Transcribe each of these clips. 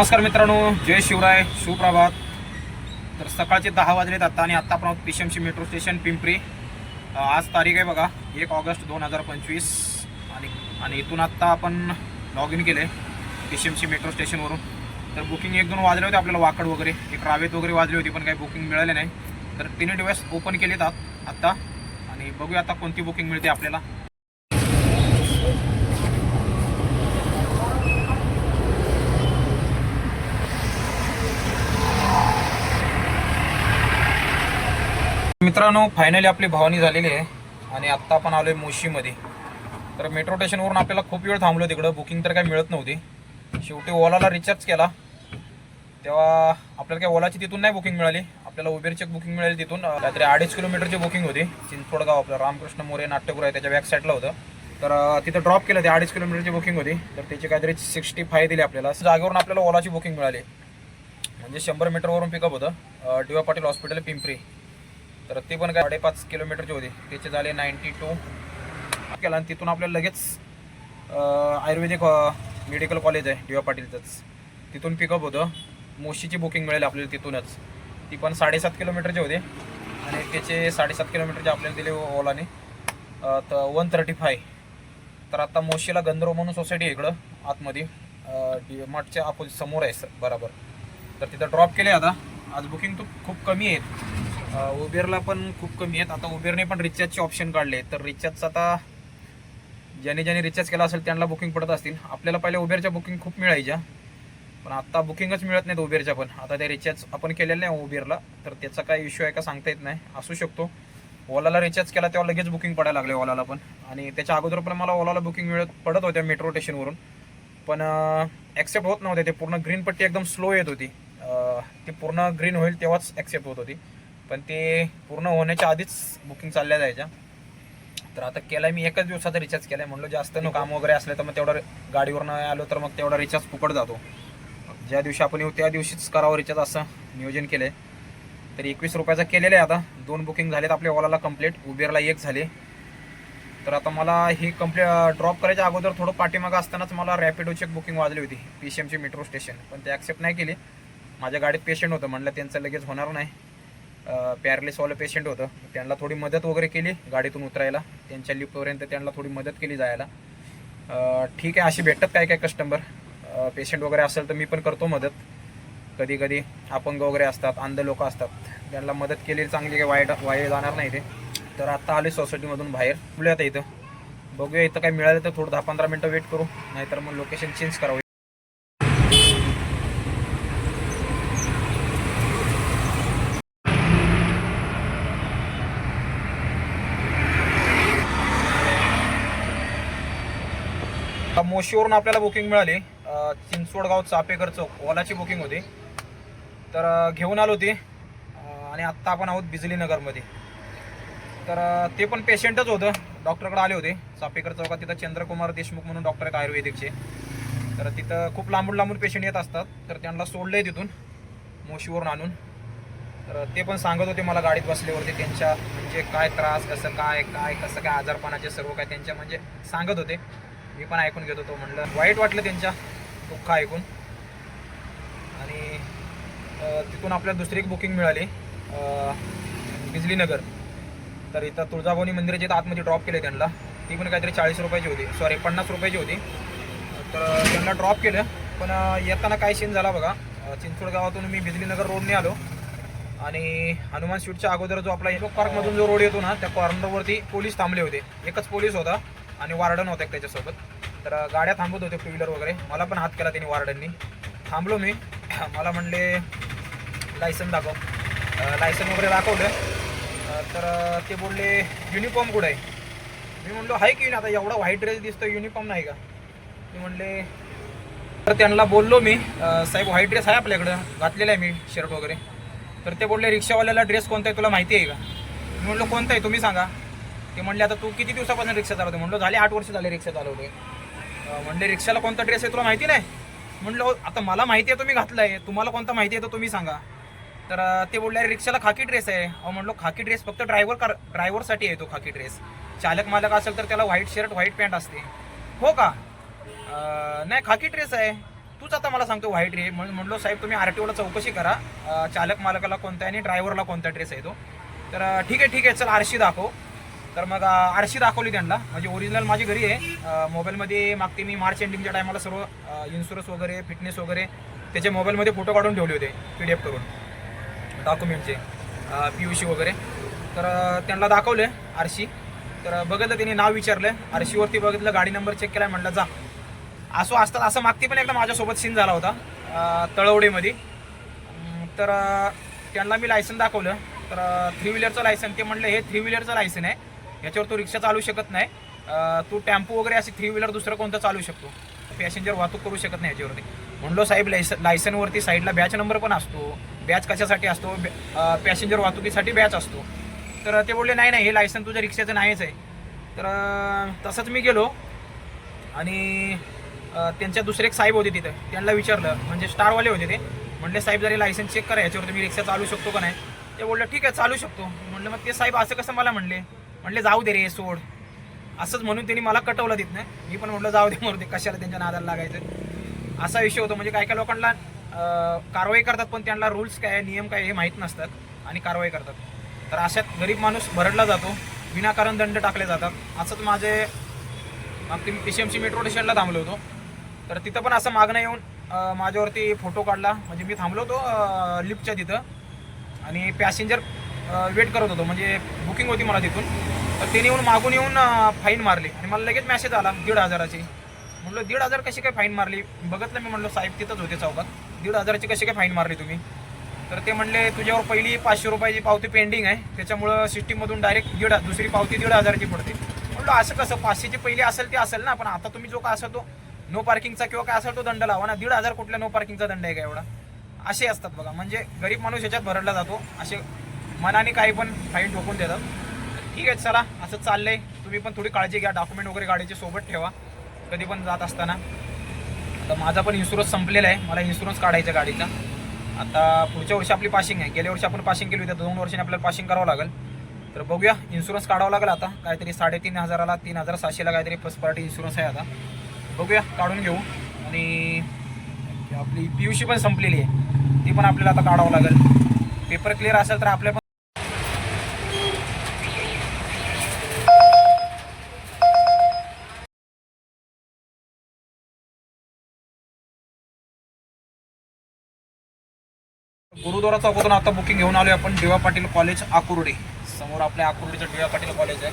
नमस्कार मित्रांनो जय शिवराय सुप्रभात. तर सकाळचे दहा वाजलेत आता आणि आत्ता आपण आहोत पीशमशी मेट्रो स्टेशन पिंपरी. आज तारीख आहे बघा एक ऑगस्ट दोन हजार पंचवीस. आणि आणि इथून आत्ता आपण लॉग इन केले पीशमशी मेट्रो स्टेशनवरून तर बुकिंग एक दोन वाजले होते आपल्याला वाकड वगैरे. एक रावेत वगैरे वाजली होती पण काही बुकिंग मिळाले नाही. तर तिन्ही दिवस ओपन केलेत आत- आत्ता आणि बघूया आता कोणती बुकिंग मिळते आपल्याला. मित्रांनो फायनली आपली भावनी झालेली आहे आणि आत्ता आपण आलोय मोशीमध्ये तर मेट्रो स्टेशनवरून आपल्याला खूप वेळ थांबलो तिकडं. बुकिंग तर काही मिळत नव्हती. शेवटी ओलाला रिचार्ज केला. तेव्हा आपल्याला काही ओलाची तिथून नाही बुकिंग मिळाली. आपल्याला उबेरची बुकिंग मिळाली तिथून. काहीतरी अडीच किलोमीटरची बुकिंग होती. चिंचवडगाव आपलं. रामकृष्ण मोरे नाट्यगृह आहे त्याच्या बॅक साईडला होतं. तर तिथं ड्रॉप केलं. ते अडीच किलोमीटरची बुकिंग होती. तर त्याची काहीतरी सिक्स्टी फाय दिली आपल्याला. जागेवरून आपल्याला ओलाची बुकिंग मिळाली. म्हणजे शंभर मीटरवरून पिकअप होतं. D Y Patil hospital Pimpri. तर ते पण काय साडेपाच किलोमीटरचे होते. त्याचे झाले नाईन्टी टू केला आणि तिथून आपल्याला लगेच आयुर्वेदिक मेडिकल कॉलेज आहे डी वाय पाटीलचंच. तिथून पिकअप होतं. मोशीची बुकिंग मिळेल आपल्याला तिथूनच. ती पण साडेसात किलोमीटरचे होते. आणि त्याचे साडेसात किलोमीटरचे आपल्याला दिले ओलाने. तर वन थर्टी फाय तर आता मोशीला गंधर्व म्हणून सोसायटी आहे इकडं आतमध्ये. डी मार्टच्या अपोजिट समोर आहे सर बरोबर. तर तिथं ड्रॉप केले आता. आज बुकिंग तर खूप कमी आहेत. उबेरला पण खूप कमी आहेत. आता उबेरने पण रिचार्जचे ऑप्शन काढले तर रिचार्जचं आता ज्याने ज्याने रिचार्ज केला असेल त्यांना बुकिंग पडत असतील. आपल्याला पहिले उबेरच्या बुकिंग खूप मिळायच्या. पण आता बुकिंगच मिळत नाहीत उबेरच्या पण. आता ते रिचार्ज आपण केलेलं नाही उबेरला तर त्याचा काय इश्यू आहे का सांगता येत नाही. असू शकतो. ओलाला रिचार्ज केला तेव्हा लगेच बुकिंग पडायला लागले ओलाला पण. आणि त्याच्या अगोदर पण मला ओलाला बुकिंग मिळत पडत होत्या मेट्रो स्टेशनवरून पण ॲक्सेप्ट होत नव्हते. ते पूर्ण ग्रीन पट्टी एकदम स्लो येत होती. ती पूर्ण ग्रीन होईल तेव्हाच ॲक्सेप्ट होत होती. पण ते पूर्ण होण्याच्या आधीच बुकिंग चालल्या जायच्या. तर आता केलाय मी एकच दिवसाचा रिचार्ज केलाय. म्हणलं जास्त न काम वगैरे असलं तर मग तेवढं गाडीवर न आलो तर मग तेवढा रिचार्ज फुकट जातो. ज्या दिवशी आपण येऊ त्या दिवशीच करावं रिचार्ज असं नियोजन केलंय. तर एकवीस रुपयाचा केलेलं आहे आता. दोन बुकिंग झालेत आपल्या ओलाला कंप्लीट उबेरला एक झाले. तर आता मला ही कंप्ले ड्रॉप करायच्या अगोदर थोडं पाठीमागं असतानाच मला रॅपिडोची एक बुकिंग वाजली होती. पी सी एमची मेट्रो स्टेशन पण ते ॲक्सेप्ट नाही केली. माझ्या गाडीत पेशंट होतं. म्हणलं त्यांचं लगेच होणार नाही. पॅरलेसवालं पेशंट होतं. त्यांना थोडी मदत वगैरे केली गाडीतून उतरायला. त्यांच्या लिफ्टपर्यंत त्यांना थोडी मदत केली जायला. ठीक आहे अशी भेटतात काय काय कस्टमर पेशंट वगैरे असेल तर मी पण करतो मदत. कधी कधी अपंग वगैरे असतात अंध लोक असतात. त्यांना मदत केली चांगली काही वाईट वाईट जाणार नाही ते. तर आता आले सोसायटीमधून बाहेर. बोलूया आता इथं. बघूया इथं काय मिळालं तर थोडं दहा पंधरा मिनटं वेट करू. नाहीतर मग लोकेशन चेंज करावं. मोशीवरून आपल्याला बुकिंग मिळाली. चिंचवडगाव चापेकर चौक ओलाची बुकिंग होती. तर घेऊन आलो ती आणि आत्ता आपण आहोत बिजली नगरमध्ये. तर ते पण पेशंटच होतं. डॉक्टरकडे आले होते. चापेकर चौकात तिथं चंद्रकुमार देशमुख म्हणून डॉक्टर आहेत आयुर्वेदिकचे. तर तिथं खूप लांबून लांबून पेशंट येत असतात. तर त्यांना सोडलंय तिथून मोशीवरून आणून. तर ते पण सांगत होते मला गाडीत बसल्यावरती त्यांच्या म्हणजे काय त्रास कसं काय काय कसं काय आजारपणाचे सर्व काय त्यांच्या म्हणजे सांगत होते. मी पण ऐकून घेतो तो म्हणलं. वाईट वाटलं त्यांच्या दुःख ऐकून. आणि तिथून आपल्याला दुसरी एक बुकिंग मिळाली बिजलीनगर तर इथं तुळजाभवानी मंदिराच्या इथं आतमध्ये ड्रॉप केले त्यांना. ती पण काहीतरी चाळीस रुपयाची होती. सॉरी पन्नास रुपयाची होती. तर त्यांना ड्रॉप केलं. पण येताना काय सीन झाला बघा. चिंचवड गावातून मी बिजलीनगर रोडने आलो. आणि हनुमान स्वीटच्या अगोदर जो आपला येलो पार्कमधून जो रोड येतो ना त्या कॉर्नरवरती पोलीस थांबले होते. एकच पोलीस होता आणि वार्डन होता एक त्याच्यासोबत. तर गाड्या थांबत होते टू व्हीलर वगैरे. मला पण हात केला त्यांनी वार्डननी थांबलो मी. मला म्हणले लायसन दाखव. लायसन वगैरे दाखवलं. तर ते बोलले युनिफॉर्म कुठं आहे? मी म्हणलो आहे की आता एवढा व्हाईट ड्रेस दिसतो युनिफॉर्म नाही का? ते म्हणले तर त्यांना बोललो मी साहेब व्हाईट ड्रेस आहे आपल्याकडं घातलेला आहे मी शर्ट वगैरे. तर ते बोलले रिक्षावाल्याला ड्रेस कोणता आहे तुला माहिती आहे का? मी म्हणलो कोणता आहे तुम्ही सांगा. ते म्हणले आता तू किती दिवसापासून रिक्षा चालवते म्हणलो झाले आठ वर्ष झाले रिक्षा चालवते म्हणले रिक्षाला कोणता ड्रेस आहे तुला माहिती नाही? म्हणलं "हो, आता मला माहिती आहे तुम्ही घातला आहे तुम्हाला कोणता माहिती आहे तर तुम्ही सांगा. तर ते बोलले "अरे, रिक्षाला खाकी ड्रेस आहे. अहो म्हणलो खाकी ड्रेस फक्त ड्रायव्हर कार ड्रायव्हरसाठी आहे तो खाकी ड्रेस चालक मालक असेल तर त्याला व्हाईट शर्ट व्हाईट पॅन्ट असते. हो का? नाही खाकी ड्रेस आहे. तूच आता मला सांगतो व्हाईट रे. म्हणून म्हणलो साहेब तुम्ही आर टी ओला चौकशी करा. चालक मालकाला कोणता आहे आणि ड्रायव्हरला कोणता ड्रेस आहे तो. तर ठीक आहे ठीक आहे चल आरशी दाखव. तर मग आरशी दाखवली त्यांना. म्हणजे ओरिजिनल माझी घरी आहे. मोबाईलमध्ये मागते मी मार्च एंडिंगच्या टायमाला सर्व इन्शुरन्स वगैरे फिटनेस वगैरे त्याचे मोबाईलमध्ये फोटो काढून ठेवले होते पी डी एफ करून डॉक्युमेंटचे पी यू सी वगैरे. तर त्यांना दाखवले आरशी. तर बघितलं त्यांनी नाव विचारलं. आरशीवरती बघितलं गाडी नंबर चेक केला म्हटलं जा. असो असतात असं मागते पण एकदा माझ्यासोबत सीन झाला होता तळवडेमध्ये. तर त्यांना मी लायसन दाखवलं. तर थ्री व्हीलरचं लायसन ते म्हणलं हे थ्री व्हीलरचं लायसन आहे. याच्यावर तू रिक्षा चालू शकत नाही. तू टेम्पो वगैरे असे थ्री व्हीलर दुसरं कोणतं चालू शकतो? पॅसेंजर वाहतूक करू शकत नाही याच्यावरती. म्हणलो साहेब लायस लायसनवरती साईडला बॅच नंबर पण असतो. बॅच कशासाठी असतो? पॅसेंजर वाहतुकीसाठी बॅच असतो. तर ते बोलले नाही नाही हे लायसन तुझ्या रिक्षाचं नाहीच आहे. तर तसंच मी गेलो आणि त्यांच्या दुसरे एक साहेब होते तिथं. त्यांना विचारलं म्हणजे स्टारवाले होते ते. म्हणले साहेब जरी लायसन चेक करा याच्यावरती मी रिक्षा चालू शकतो का नाही? ते बोललं ठीक आहे चालू शकतो. म्हणलं मग ते साहेब असं कसं मला म्हणले? म्हणले जाऊ दे रे सोड. असंच म्हणून त्यांनी मला कटवलं तिथनं. मी पण म्हटलं जाऊ दे मरू दे कशाला त्यांच्या नादाला लागायचं? असा विषय होतो. म्हणजे काय काय लोकांना कारवाई करतात पण त्यांना रूल्स काय आहे, नियम काय हे माहीत नसतात आणि कारवाई करतात. तर अशात गरीब माणूस भरडला जातो विनाकारण दंड टाकले जातात. असंच माझे मागते मी P C M C metro स्टेशनला थांबलो होतो. तर तिथं पण असं मागणं येऊन माझ्यावरती फोटो काढला. म्हणजे मी थांबलो होतो लिफ्टच्या तिथं. आणि पॅसेंजर वेट करत होतो. म्हणजे बुकिंग होती मला तिथून. तर त्याने येऊन मागून येऊन फाईन मारली. आणि मला लगेच मेसेज आला दीड हजाराची. म्हणलं दीड हजार कशी काय फाईन मारली? बघितलं मी म्हणलं साहेब तिथंच होते चौकात. दीड हजाराची कशी काय फाईन मारली तुम्ही? तर ते म्हणले तुझ्यावर पहिली पाचशे रुपयाची पावती पेंडिंग आहे. त्याच्यामुळं सिस्टीममधून डायरेक्ट दीड दुसरी पावती दीड हजाराची पडते. म्हणलं असं कसं? पाचशेची पहिली असेल ती असेल ना. पण आता तुम्ही जो काय असेल तो नो पार्किंगचा किंवा काय असेल तो दंड लावा ना. दीड हजार कुठल्या नो पार्किंगचा दंड आहे का एवढा? असे असतात बघा. म्हणजे गरीब माणूस याच्यात भरडला जातो. असे मनाने काही पण फाईन ठोकून देतात. ठीक आहे चला असं चाललंय. तुम्ही पण थोडी काळजी घ्या. डॉक्युमेंट वगैरे गाडीचे सोबत ठेवा. कधी पण जात असताना. आता माझा पण इन्शुरन्स संपलेला आहे. मला इन्शुरन्स काढायचा गाडीचा. आता पुढच्या वर्षी आपली पासिंग आहे. गेल्या वर्षी आपण पासिंग केली होती. दोन वर्षांनी आपल्याला पासिंग करावं लागेल. तर बघूया इन्शुरन्स काढावं लागेल आता. काहीतरी साडेतीन हजाराला तीन हजार सहाशेला काहीतरी फर्स्ट पार्टी इन्शुरन्स आहे आता. बघूया काढून घेऊ. आणि आपली पी यू सी पण संपलेली आहे. ती पण आपल्याला आता काढावं लागेल. पेपर क्लिअर असेल तर आपल्या पण गुरुद्वारा चौकातून आता बुकिंग घेऊन आलोय आपण डी पाटील कॉलेज आकुर्डी. समोर आपल्या आकुर्डीचं डी पाटील कॉलेज आहे.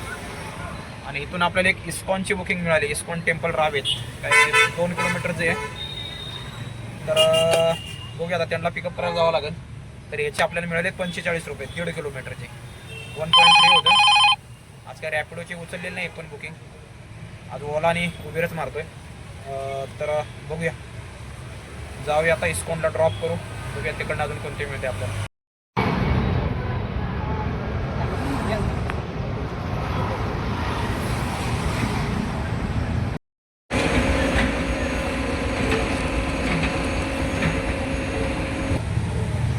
आणि इथून आपल्याला एक इस्कॉनची बुकिंग मिळाली इस्कॉन टेम्पल रावेत. काही दोन किलोमीटरचे आहे. तर बघूया आता त्यांना पिकअप करायला जावं लागेल. तर याचे आपल्याला मिळाले पंचेचाळीस रुपये दीड किलोमीटरचे वन पॉईंट थ्री होतं. आज काय रॅपिडोची उचललेली नाही पण बुकिंग आज ओला आणि उबेरच मारतोय. तर बघूया. जाऊया आता इस्कॉनला ड्रॉप करू. बघूया तिकडनं अजून कोणते मिळते आपल्याला.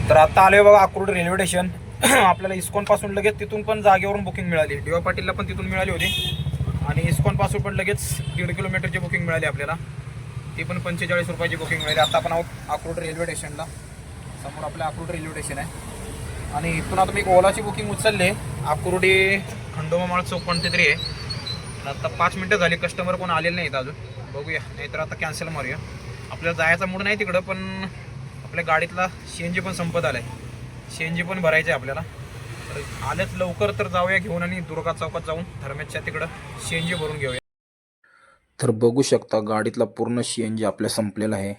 तर आता आलोय बघा अक्रूड रेल्वे स्टेशन. आपल्याला इस्कॉनपासून लगेच तिथून पण जागेवरून बुकिंग मिळाली. डीवा पाटीलला पण तिथून मिळाली होती. आणि इस्कॉनपासून पण लगेच दीड किलोमीटरची बुकिंग मिळाली आपल्याला. ती पण पंचेचाळीस रुपयाची बुकिंग मिळाली. आता आपण आहोत अक्रूड रेल्वे स्टेशनला. समोर आपलं अक्रूड रेल्वे स्टेशन आहे. आणि इथून आता मी एक ओलाची बुकिंग उचलली. अक्रोडी खंडोबामाळ चौक कोणते तरी आहे. आता पाच मिनटं झाली कस्टमर कोण आलेले नाहीत अजून. बघूया. नाहीतर आता कॅन्सल मारूया. आपल्याला जायचा मूड नाही तिकडं पण आपल्या गाडीतला सी एन जी पण संपत आलाय. सी एन जी पण भरायचं आहे आपल्याला. तर आल्याच लवकर तर जाऊया घेऊन आणि दुर्गा चौकात जाऊन धर्मेच्या तिकडं सी एन जी भरून घेऊया. तर बघू शकता गाडीतला पूर्ण सी एन जी आपल्या संपलेला आहे.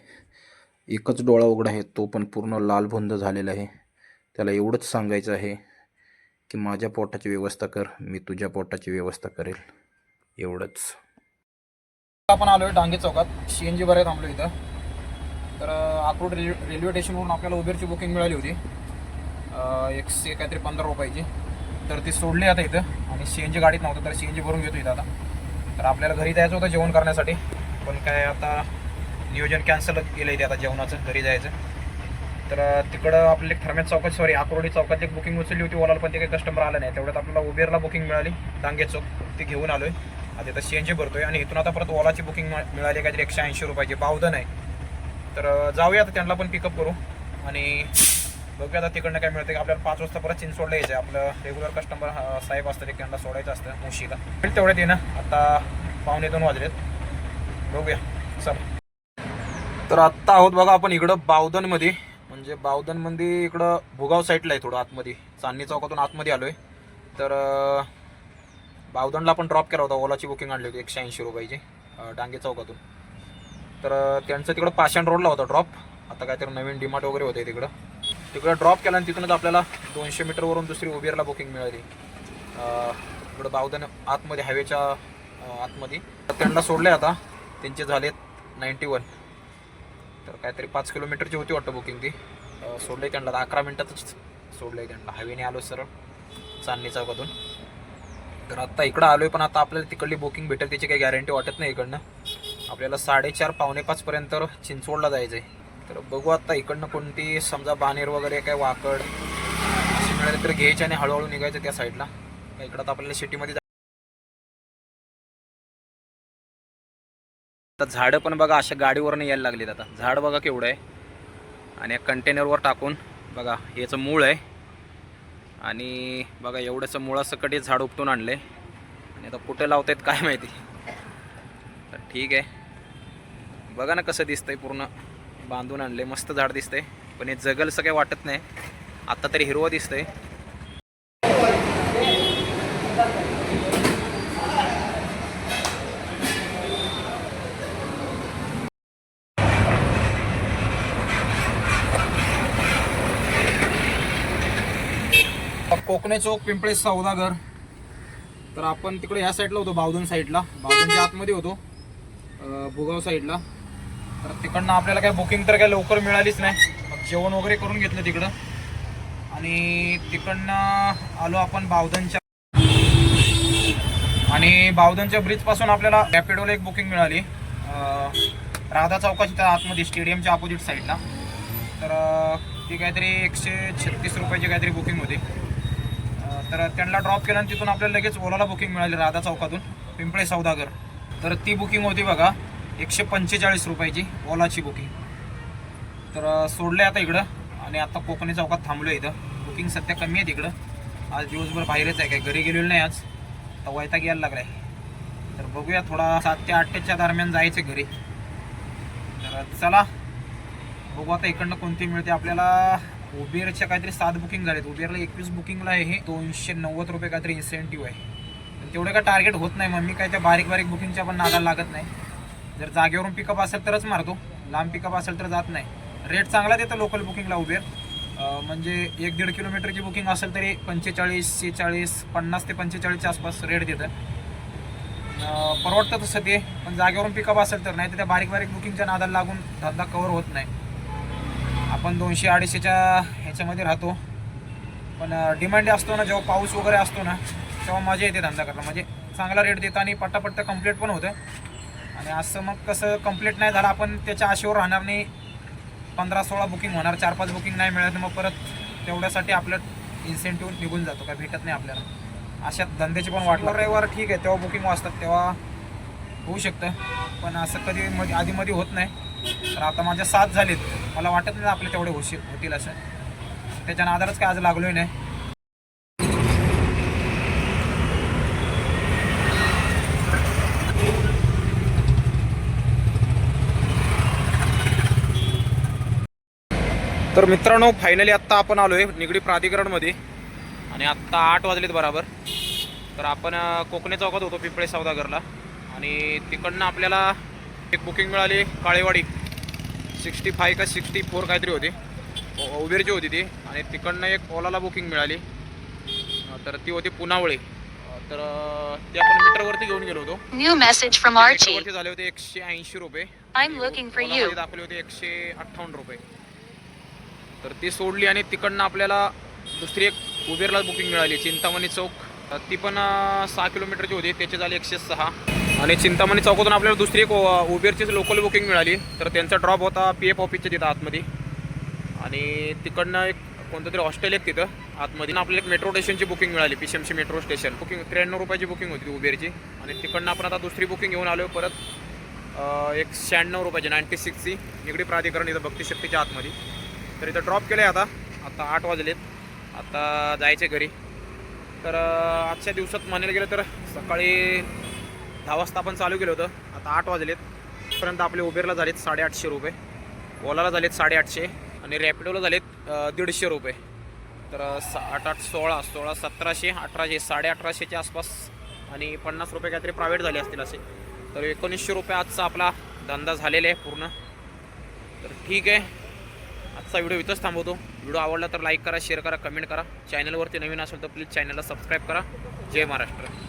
एकच डोळा उघडा आहे तो पण पूर्ण लालभुंद झालेला आहे. त्याला एवढंच सांगायचं आहे की माझ्या पोटाची व्यवस्था कर मी तुझ्या पोटाची व्यवस्था करेल. एवढंच. आपण आलोय डांगे चौकात. सी एन जी भरायला थांबलो इथं. तर अक्रोड रेल्वे रेल्वे स्टेशनवरून आपल्याला उबेरची बुकिंग मिळाली होती. एकशे काहीतरी पंधरा रुपयाची. तर ती सोडली आता इथं. आणि सी एन जी गाडीत नव्हतं तर सी एन जी भरून घेतो इथं आता. तर आपल्याला घरी जायचं होतं जेवण करण्यासाठी. पण काय आता नियोजन कॅन्सल केलं इथे आता जेवणाचं घरी जायचं. तर तिकडं आपल्याला एक थर्मेत चौकात सॉरी अक्रोडी चौकात एक बुकिंग उचलली होती ओलाला पण ते काही कस्टमर आलं नाही. तेवढ्यात आपल्याला उबेरला बुकिंग मिळाली डांगे चौक ती घेऊन आलो आहे आता इथं सी एन जी भरतोय आणि इथून आता परत ओलाची बुकिंग मिळाली काहीतरी एकशे ऐंशी रुपयाची बावधन आहे. तर जाऊया आता त्यांना पण पिकअप करू. आणि बघूया आता तिकडनं काय मिळतं की आपल्याला पाच वाजता परत चिंचवडला यायचं आहे आपलं रेग्युलर कस्टमर साहेब असतं ते त्यांना सोडायचं असतं मुशीला. तेवढ्यात ये ना आता पावणे दोन वाजलेत. बघूया. चला. तर आत्ता आहोत बघा आपण इकडं बावधनमध्ये. म्हणजे बावधनमध्ये इकडं भुगाव साईडला आहे थोडं आतमध्ये. चांदणी चौकातून आतमध्ये आलोय. तर बावदनला बावधनला आपण ड्रॉप केला होता. ओलाची बुकिंग आणली होती एकशे ऐंशी रुपयाची डांगे चौकातून. तर त्यांचं तिकडं पाषाण रोडला होता ड्रॉप आता काहीतरी नवीन डिमार्ट वगैरे होते तिकडं. तिकडं ड्रॉप केला आणि तिथूनच आपल्याला दोनशे मीटरवरून दुसरी उबेरला बुकिंग मिळाली. इकडं बावधन आतमध्ये हायवेच्या आतमध्ये. तर त्यांना सोडले आता. त्यांचे झालेत नाईन्टी वन तर काहीतरी पाच किलोमीटरची होती वाटतं बुकिंग ती. सोडलं आहे त्यांना. आता अकरा मिनटातच सोडलं आहे त्यांना हायवेने आलो सरळ. चांदणी चौकातून. तर आत्ता इकडं आलो आहे पण आता आपल्याला तिकडली बुकिंग भेटेल त्याची काही गॅरंटी वाटत नाही इकडनं. आपल्याला साडेचार पावणे पाचपर्यंत चिंचवडला जायचं आहे तर बघू आता इकडनं कोणती समजा बानेर वगैरे काय वाकड अशी मिळाली तर घ्यायची आणि हळूहळू निघायचं त्या साईडला इकडं आता आपल्याला सिटीमध्ये आता झाडं पण बघा अशा गाडीवरनं यायला लागलीत आता. झाड बघा केवढं आहे. आणि या कंटेनरवर टाकून बघा याचं मूळ आहे. आणि बघा एवढंचं मुळासकट हे झाड उपटून आणले आणि आता कुठे लावतायत काय माहिती. तर ठीक आहे. बघा ना कसं दिसतंय पूर्ण. बांधून आणले मस्त झाड दिसतंय. पण हे जगलसं काही वाटत नाही. आत्ता तरी हिरवं दिसतंय. कोकणे चौक पिंपळे सौदागर. तर आपण तिकडे ह्या साईडला होतो बावधन साईडला बावधनच्या आतमध्ये होतो. भुगाव साईडला तर तिकडनं आपल्याला काय बुकिंग तर काय लवकर मिळालीच नाही. मग जेवण वगैरे करून घेतलं तिकडं. आणि तिकडनं आलो आपण बावधनच्या. आणि बावधनच्या ब्रिजपासून आपल्याला रॅपिडोला एक बुकिंग मिळाली. राधा चौकाची त्या आतमध्ये स्टेडियमच्या अपोजिट साईडला तर ती काहीतरी एकशे छत्तीस रुपयाची काहीतरी बुकिंग होती. तर त्यांना ड्रॉप केलं आणि तिथून आपल्याला लगेच ओलाला बुकिंग मिळाली राधा चौकातून पिंपळे सौदागर. तर ती बुकिंग होती बघा एकशे पंचेचाळीस रुपयाची ओलाची बुकिंग तर सोडलं आहे आता इकडं आणि आता कोकणी चौकात थांबलो इथं. बुकिंग सध्या कमी आहे तिकडं आज दिवसभर बाहेरच आहे काय घरी गेलेलो नाही आज. तर वैताग यायला लागलाय. तर बघूया थोडा सात ते आठच्या दरम्यान जायचं घरी. तर चला बघू आता इकडनं कोणती मिळते आपल्याला. उबेरच्या काहीतरी सात बुकिंग झालेत. उबेरला एकवीस बुकिंगला आहे हे. दोनशे नव्वद रुपये काहीतरी इन्सेंटिव्ह आहे. तेवढं काय टार्गेट होत नाही. मग मी काय त्या बारीक बारीक बुकिंगच्या पण नादाला लागत नाही. जर जागेवरून पिकअप असेल तरच मारतो. लांब पिकअप असेल तर जात नाही. रेट चांगला देतं लोकल बुकिंगला उबेर. म्हणजे एक दीड किलोमीटरची बुकिंग असेल तरी पंचेचाळीस शेचाळीस पन्नास ते पंचेचाळीसच्या आसपास रेट देतं. परवडतं तसं ते. पण जागेवरून पिकअप असेल तर. नाही तर त्या बारीक बारीक बुकिंगच्या नादाला लागून धंदा कवर होत नाही. आपण दोनशे अडीचशेच्या ह्याच्यामध्ये राहतो. पण डिमांड असतो ना जेव्हा पाऊस वगैरे असतो ना तेव्हा मजा येते धंदा करायला म्हणजे चांगला रेट देतो आणि पट्टापट्टा कंप्लीट पण होतं आणि असं मग कसं कंप्लीट नाही झालं आपण त्याच्या आशेवर राहणार नाही. पंधरा सोळा बुकिंग होणार चार पाच बुकिंग नाही मिळत मग परत तेवढ्यासाठी आपलं इन्सेंटिव्ह निघून जातो काय भेटत नाही आपल्याला. अशा धंद्याची पण वाटलं रविवार ठीक आहे तेव्हा बुकिंग वाचतात तेव्हा होऊ शकतं. पण असं कधी मध्ये आधीमध्ये होत नाही. तर आता माझ्या सात झालेत. मला वाटत नाही आपले तेवढे होशील होतील असं. त्याच्या नादालाच काय आज लागलोय नाही. तर मित्रांनो फायनली आत्ता आपण आलो आहे निगडी प्राधिकरणमध्ये. आणि आत्ता आठ वाजलेत बराबर. तर आपण कोकणे चौकात होतो पिंपळे सौदागरला. आणि तिकडनं आपल्याला एक बुकिंग मिळाली काळेवाडी. सिक्स्टी फाय का सिक्स्टी फोर काहीतरी होती. उबेरची होती ती. आणि तिकडनं एक ओलाला बुकिंग मिळाली. तर ती होती पुनावळे. तर ती आपण मीटरवरती घेऊन गेलो होतो. Message from Archie. मीटरवरती झाले होते एकशे ऐंशी रुपये. दाखवले होते एकशे अठ्ठावन्न रुपये. तर ती सोडली आणि तिकडनं आपल्याला दुसरी एक उबेरला बुकिंग मिळाली चिंतामणी चौक. तर ती पण सहा किलोमीटरची होती. त्याचे झाले एकशे सहा. आणि चिंतामणी चौकातून आपल्याला दुसरी एक उबेरचीच उबेरची लोकल बुकिंग मिळाली. तर त्यांचा ड्रॉप होता पी एफ ऑफिसच्या तिथं आतमध्ये. आणि तिकडनं एक कोणतं तरी हॉस्टेल एक तिथं आतमध्ये. आपल्याला एक मेट्रो स्टेशनची बुकिंग मिळाली P C metro station booking त्र्याण्णव रुपयाची बुकिंग होती उबेरची आणि तिकडनं आपण आता दुसरी बुकिंग घेऊन आलो परत एक शहाण्णव रुपयाची नाईन्टी सिक्सची निगडी प्राधिकरण इथं भक्ती शक्तीच्या आतमध्ये. तर इथं ड्रॉप केलं आहे आता. आता आठ वाजलेत. आता जायचे घरी. तर आजच्या दिवसात म्हणायला गेलं तर सकाळी दहा वाजता आपण चालू केलं होतं. आता आठ वाजलेत. पर्यंत आपले उबेरला झालेत साडेआठशे रुपये. ओलाला झालेत साडेआठशे आणि रॅपिडोला झालेत दीडशे रुपये. तर सा आठ आठ सोळा सोळा सतराशे अठराशे साडे अठराशेच्या आसपास आणि पन्नास रुपये काहीतरी प्रायव्हेट झाले असतील असे. तर एकोणीसशे रुपये आजचा आपला धंदा झालेला आहे पूर्ण. तर ठीक आहे. आजचा व्हिडिओ इथंच थांबवतो. व्हिडिओ आवडला तर लाईक करा शेअर करा कमेंट करा. चॅनलवरती नवीन असेल तर प्लीज चॅनलला सबस्क्राईब करा. जय महाराष्ट्र.